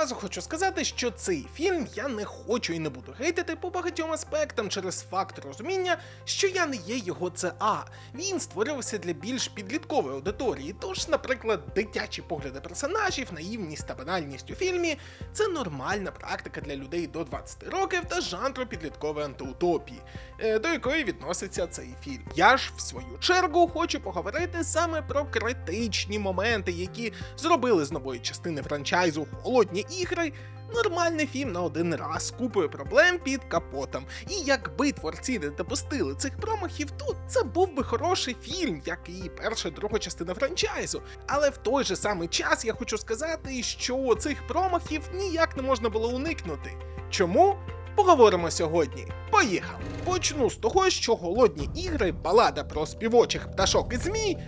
Одразу хочу сказати, що цей фільм я не хочу і не буду гейтити по багатьом аспектам через факт розуміння, що я не є його ЦА. Він створювався для більш підліткової аудиторії. Тож, наприклад, дитячі погляди персонажів, наївність та банальність у фільмі це нормальна практика для людей до 20 років та жанру підліткової антиутопії, е, до якої відноситься цей фільм. Я ж в свою чергу хочу поговорити саме про критичні моменти, які зробили з нової частини франчайзу Холодні ігри. Нормальний фільм на один раз купою проблем під капотом. І якби творці не допустили цих промахів, то це був би хороший фільм, як і перша друга частина франчайзу. Але в той же самий час я хочу сказати, що цих промахів ніяк не можна було уникнути. Чому? Поговоримо сьогодні. Поїхали! Почну з того, що голодні ігри, балада про співочих пташок і змій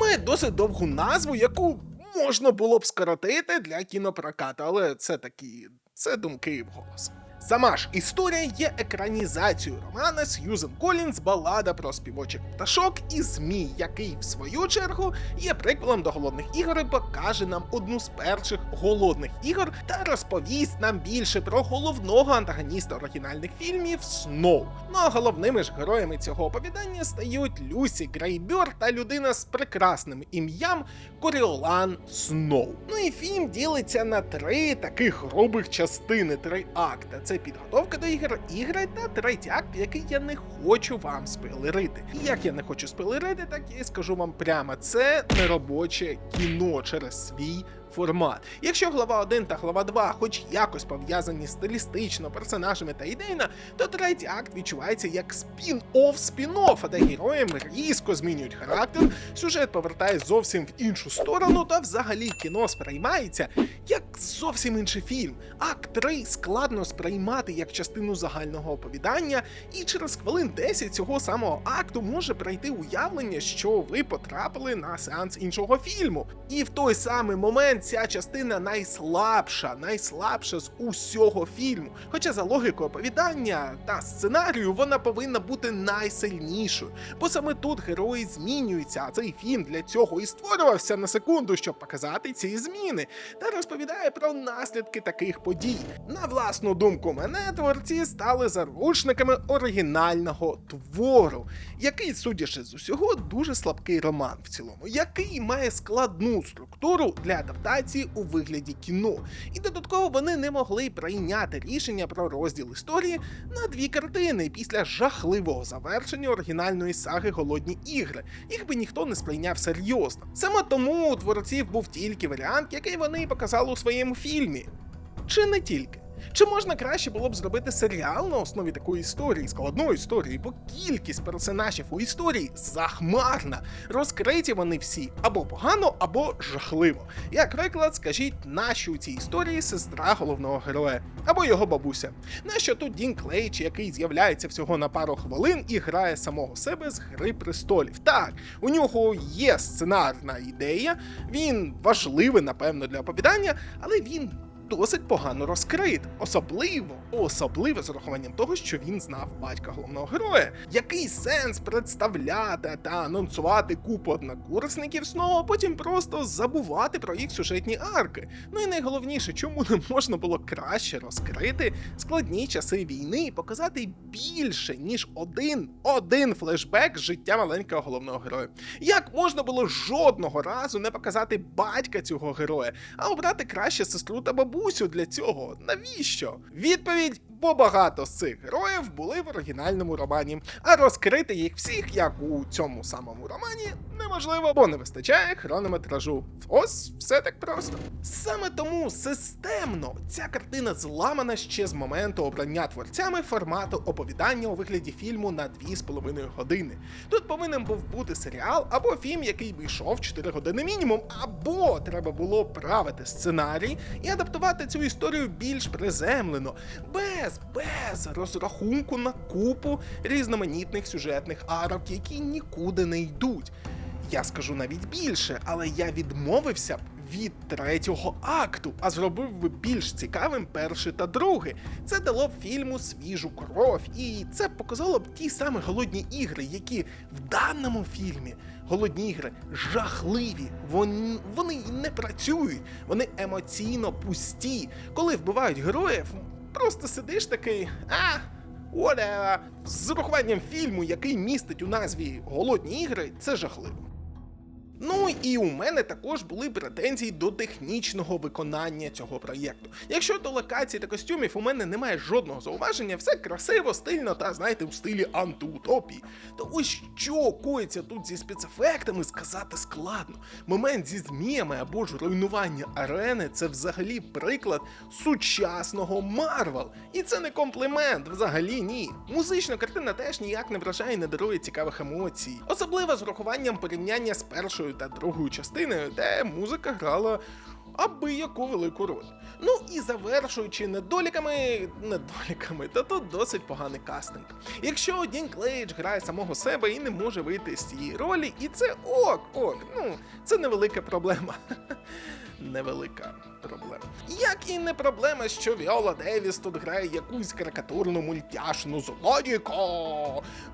має досить довгу назву, яку можна було б скоротити для кінопрокату, але це такі це думки вголос. Сама ж історія є екранізацією романа Сьюзен Колінз Балада про співочих пташок і змій, який, в свою чергу, є приквелом до голодних ігор і покаже нам одну з перших голодних ігор та розповість нам більше про головного антагоніста оригінальних фільмів Сноу. Ну а головними ж героями цього оповідання стають Люсі Грейбер та людина з прекрасним ім'ям Коріолан Сноу. Ну і фільм ділиться на три таких грубих частини, три акти. Це підготовка до ігор, ігри та третій акт, який я не хочу вам спойлерити. І як я не хочу спойлерити, так я і скажу вам прямо: це неробоче кіно через свій. Формат. Якщо глава 1 та глава 2 хоч якось пов'язані стилістично персонажами та ідейно, то третій акт відчувається як спін-офф спін-оффа, де героям різко змінюють характер, сюжет повертає зовсім в іншу сторону, та взагалі кіно сприймається як зовсім інший фільм. Акт 3 складно сприймати як частину загального оповідання, і через хвилин 10 цього самого акту може прийти уявлення, що ви потрапили на сеанс іншого фільму. І в той самий момент ця частина найслабша, найслабша з усього фільму. Хоча за логікою оповідання та сценарію вона повинна бути найсильнішою. Бо саме тут герої змінюються, а цей фільм для цього і створювався на секунду, щоб показати ці зміни, та розповідає про наслідки таких подій. На власну думку мене творці стали заручниками оригінального твору, який, судячи з усього, дуже слабкий роман в цілому, який має складну структуру для адаптації у вигляді кіно. І додатково вони не могли прийняти рішення про розділ історії на дві картини після жахливого завершення оригінальної саги Голодні ігри. Їх би ніхто не сприйняв серйозно. Саме тому у творців був тільки варіант, який вони показали у своєму фільмі. Чи не тільки? Чи можна краще було б зробити серіал на основі такої історії, складної історії, бо кількість персонажів у історії захмарна. Розкриті вони всі або погано, або жахливо. Як приклад, скажіть, нащо у цій історії сестра головного героя або його бабуся? Нащо тут Дін Клейч, який з'являється всього на пару хвилин і грає самого себе з Гри престолів? Так, у нього є сценарна ідея, він важливий, напевно, для оповідання, але він досить погано розкрит, особливо, особливо з урахуванням того, що він знав батька головного героя. Який сенс представляти та анонсувати купу однокурсників знову, а потім просто забувати про їх сюжетні арки. Ну і найголовніше, чому не можна було краще розкрити складні часи війни і показати більше ніж один один флешбек життя маленького головного героя. Як можна було жодного разу не показати батька цього героя, а обрати краще сестру та бабусю для цього? Навіщо? Відповідь. Бо багато з цих героїв були в оригінальному романі, а розкрити їх всіх, як у цьому самому романі, неможливо, бо не вистачає хронометражу. Ось все так просто. Саме тому системно ця картина зламана ще з моменту обрання творцями формату оповідання у вигляді фільму на 2,5 години. Тут повинен був бути серіал або фільм, який би йшов 4 години мінімум, або треба було правити сценарій і адаптувати цю історію більш приземлено, без, без розрахунку на купу різноманітних сюжетних арок, які нікуди не йдуть. Я скажу навіть більше, але я відмовився б від третього акту, а зробив би більш цікавим перший та другий. Це дало б фільму свіжу кров, і це показало б ті самі голодні ігри, які в даному фільмі голодні ігри жахливі. Вони, вони не працюють, вони емоційно пусті. Коли вбивають героїв, просто сидиш такий. а. Оля, з урахуванням фільму, який містить у назві голодні ігри, це жахливо. Ну і у мене також були претензії до технічного виконання цього проєкту. Якщо до локацій та костюмів у мене немає жодного зауваження, все красиво, стильно та знаєте, у стилі антиутопії. То ось що коїться тут зі спецефектами, сказати складно. Момент зі зміями або ж руйнування арени це взагалі приклад сучасного Марвел. І це не комплімент, взагалі ні. Музична картина теж ніяк не вражає і не дарує цікавих емоцій. Особливо з урахуванням порівняння з першою та другою частиною, де музика грала аби яку велику роль. Ну і завершуючи недоліками, недоліками, то тут досить поганий кастинг. Якщо Дін Клейдж грає самого себе і не може вийти з цієї ролі, і це ок, ок, ну це невелика проблема. Невелика проблема. Як і не проблема, що Віола Девіс тут грає якусь карикатурну мультяшну злодійку.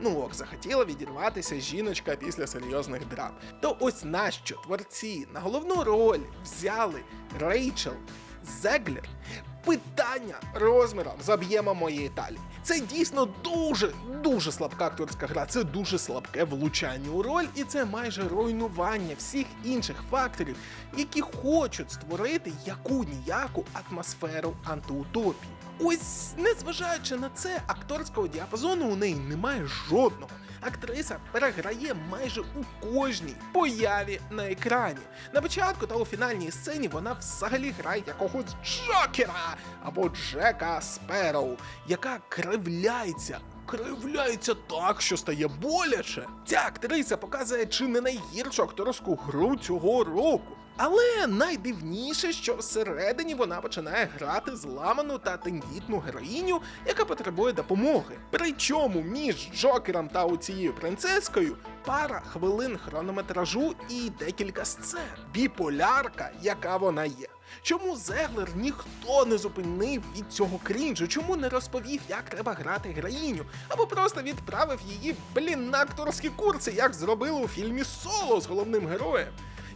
Ну ок, захотіла відірватися жіночка після серйозних драм. То ось нащо творці на головну роль взяли Рейчел Зеглер. Питання розміром з об'ємом моєї талії. Це дійсно дуже дуже слабка акторська гра. Це дуже слабке влучання у роль, і це майже руйнування всіх інших факторів, які хочуть створити яку ніяку атмосферу антиутопії. Ось, незважаючи на це, акторського діапазону у неї немає жодного. Актриса переграє майже у кожній появі на екрані. На початку та у фінальній сцені вона взагалі грає якогось Джокера або Джека Спероу, яка кривляється. Кривляється так, що стає боляче. Ця актриса показує чи не найгіршу акторську гру цього року. Але найдивніше, що всередині вона починає грати зламану та тендітну героїню, яка потребує допомоги. Причому між Джокером та оцією принцескою пара хвилин хронометражу і декілька сцен. Біполярка, яка вона є. Чому Зеглер ніхто не зупинив від цього крінжу? Чому не розповів, як треба грати граїню? Або просто відправив її, блін, на акторські курси, як зробили у фільмі Соло з головним героєм?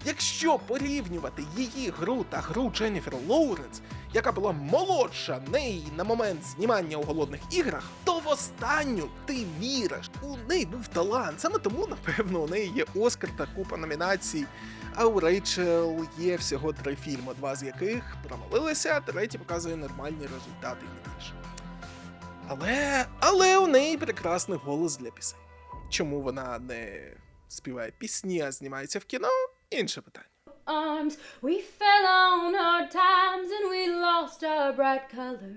Якщо порівнювати її гру та гру Дженніфер Лоуренс, яка була молодша неї на момент знімання у голодних іграх, то в останню ти віриш. У неї був талант. Саме тому, напевно, у неї є Оскар та купа номінацій. А у Рейчел є всього три фільми, два з яких провалилися, третій показує нормальні результати і не більше. Але, але у неї прекрасний голос для пісень. Чому вона не співає пісні, а знімається в кіно? Інше питання. arms. We fell on hard times and we lost our bright color.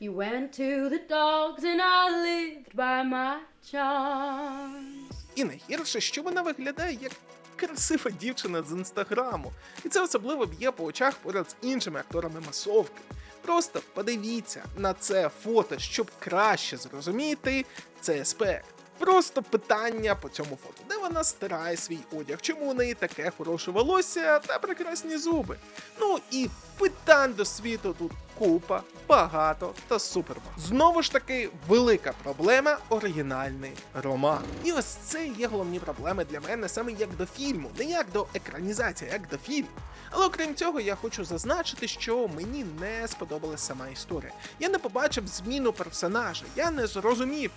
You went to the dogs and I lived by my charms. І найгірше, що вона виглядає як красива дівчина з інстаграму. І це особливо б'є по очах поряд з іншими акторами масовки. Просто подивіться на це фото, щоб краще зрозуміти цей аспект. Просто питання по цьому фото, вона стирає свій одяг, чому у неї таке хороше волосся та прекрасні зуби. Ну і питань до світу тут купа, багато та супер. Знову ж таки, велика проблема оригінальний роман. І ось це є головні проблеми для мене саме як до фільму, не як до екранізації, як до фільму. Але окрім цього, я хочу зазначити, що мені не сподобалась сама історія. Я не побачив зміну персонажа, я не зрозумів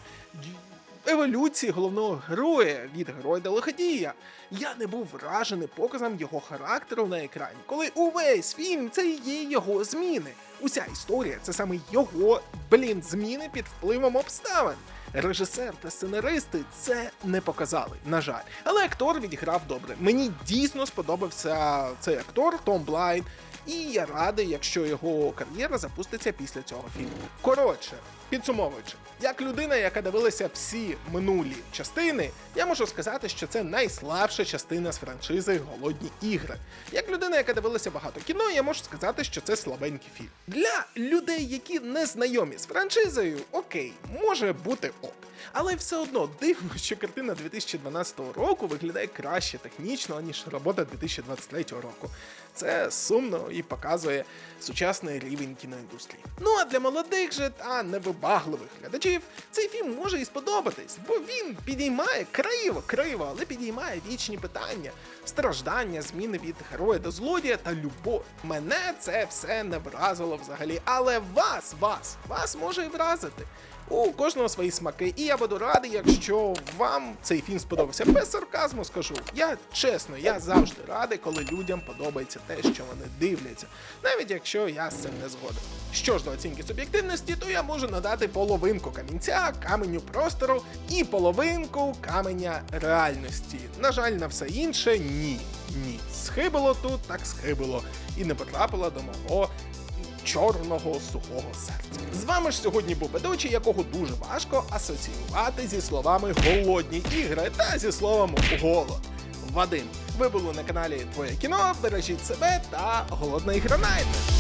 еволюції головного героя від героя до лиходія. Я не був вражений показом його характеру на екрані, коли увесь фільм це є його зміни. Уся історія це саме його, блін, зміни під впливом обставин. Режисер та сценаристи це не показали, на жаль. Але актор відіграв добре. Мені дійсно сподобався цей актор Том Блайн. І я радий, якщо його кар'єра запуститься після цього фільму. Коротше, підсумовуючи, як людина, яка дивилася всі минулі частини, я можу сказати, що це найслабша частина з франшизи Голодні ігри. Як людина, яка дивилася багато кіно, я можу сказати, що це слабенький фільм. Для людей, які не знайомі з франшизою, окей, може бути ок. Але все одно дивно, що картина 2012 року виглядає краще технічно, ніж робота 2023 року. Це сумно і показує сучасний рівень кіноіндустрії. Ну а для молодих же та невибагливих глядачів цей фільм може і сподобатись, бо він підіймає криво, криво, але підіймає вічні питання, страждання, зміни від героя до злодія та любов. Мене це все не вразило взагалі, але вас, вас, вас може і вразити. У кожного свої смаки, і я буду радий, якщо вам цей фільм сподобався. Без сарказму скажу. Я чесно, я завжди радий, коли людям подобається те, що вони дивляться, навіть якщо я з цим не згоден. Що ж до оцінки суб'єктивності, то я можу надати половинку камінця, каменю простору і половинку каменя реальності. На жаль, на все інше ні. Ні. Схибило тут, так схибило, і не потрапило до мого чорного сухого серця. З вами ж сьогодні був ведучий, якого дуже важко асоціювати зі словами голодні ігри та зі словом голод. Вадим, ви були на каналі Твоє кіно. Бережіть себе та голодна ігра Найт.